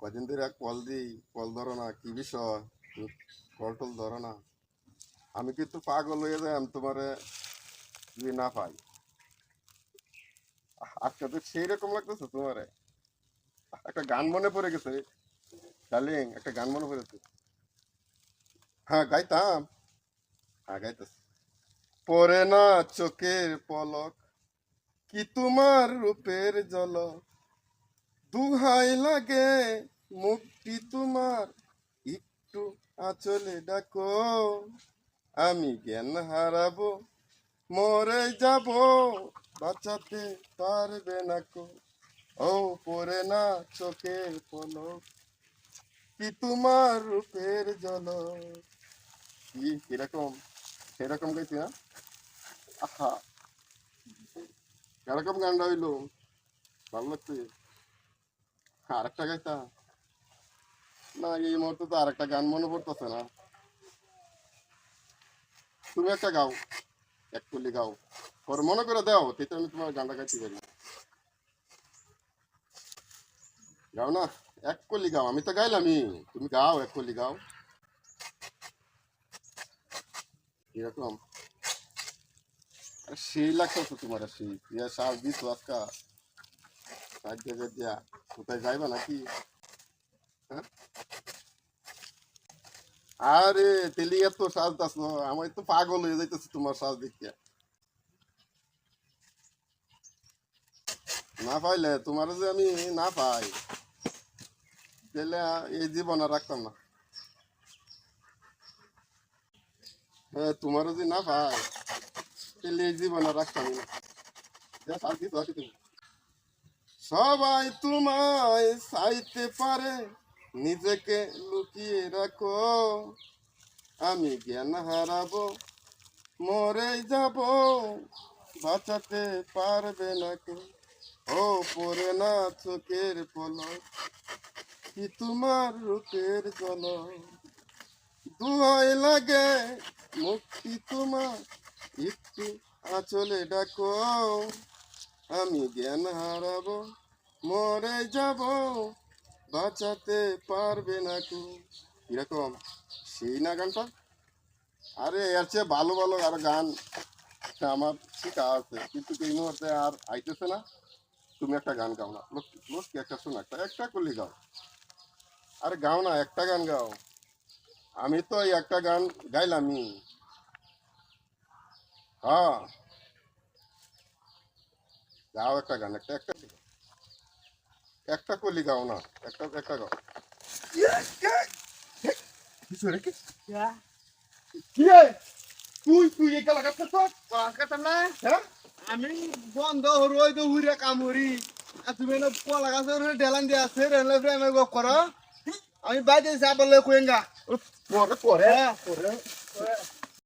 কদিন ধরে কল দিই, কল ধরো না, কি বিষয়? কল টল ধরো না। আমি কিন্তু পাগল হয়ে যাই, আমি তোমারে যদি না পাই। আজকে তো সেই রকম লাগতেছে তোমারে। একটা গান মনে পড়ে গেছে ডার্লিং একটা গান মনে পড়েছে হ্যাঁ গাইতাম। হ্যাঁ গাইতেছি। পরে না চোখের পলক। কি তোমার রূপের জল? দুহাই লাগে, মুক্তি তোমার। একটু আঁচলে ডাকো, আমি জ্ঞান হারাবো, মরে যাব, বাঁচাতে পারবে না কো। ও পরে না চোখের পলক। কি তোমার রূপের জল? কি কীরকম সেরকম গেছি না? আহা। এরকম গানটা হইল ভালো লাগছে। আরেকটা গাইতা? না, এই মুহূর্তে তো আরেকটা গান মনে পড়তেছে না। তুমি একটা গাও, এক কলি গাও। ওর মনে করে দাও, তেতে আমি তোমার গানটা গাইতে পারি। গাও না? এক কলি গাও, আমি তো গাইলামই। তুমি গাও, এক কলি গাও। এরকম। সেই লাগতেছে তোমার সেই সার দিস কোথায় যাইবা নাকি? হ্যাঁ? আরে এত সাজতাছ আমার তো পাগল হয়ে যাইতেছে তোমার সাজ দেখিয়া। না পাইলে তোমার যে আমি না পাই। তাহলে এই জীবন আর রাখতাম না। হ্যাঁ তোমারও যে না পাই। তাহলে এই রাখতাম না। যা সাজ তুমি। সবাই তোমায় চাইতে পারে, নিজেকে লুকিয়ে রাখো। আমি জ্ঞান হারাবো মরে যাব। বাঁচাতে পারবে না ও পরে না চোখের পলক, কি তোমার রূপের জল দুহাই লাগে মুক্তি তোমার একটু আঁচলে ডাকো, আমি জ্ঞান হারাবো, মরে যাব, বাঁচাতে পারবে না কো এরকম, সেই না গানটা? আরে, এর চেয়ে ভালো ভালো আর গান আমার শেখা আছে। কিন্তু এই মুহূর্তে আর আইতেছে না। তুমি একটা গান গাও না। লোক একটা শোনো, একটা একটা করলে গাও। আরে, গাও না, একটা গান গাও। আমি তো একটা গান গাইলামই। হ্যাঁ। গাও একটা গান একটা একটা একটা কলি গাও না একটা একটা গাও কিছু রেখে কি? রে? তুই তুই এই কালা গাছ তো? কাটাম না? হ্যাঁ? আমি বন্ধ হরু ওই তো হুইরে কামুরি। আর তুমি না কলা গাছের ডেলান দিয়ে আছে রেলে ফ্রেমে গপ করো। আমি বাইরে পরে পরে হ্যাঁ। পরে।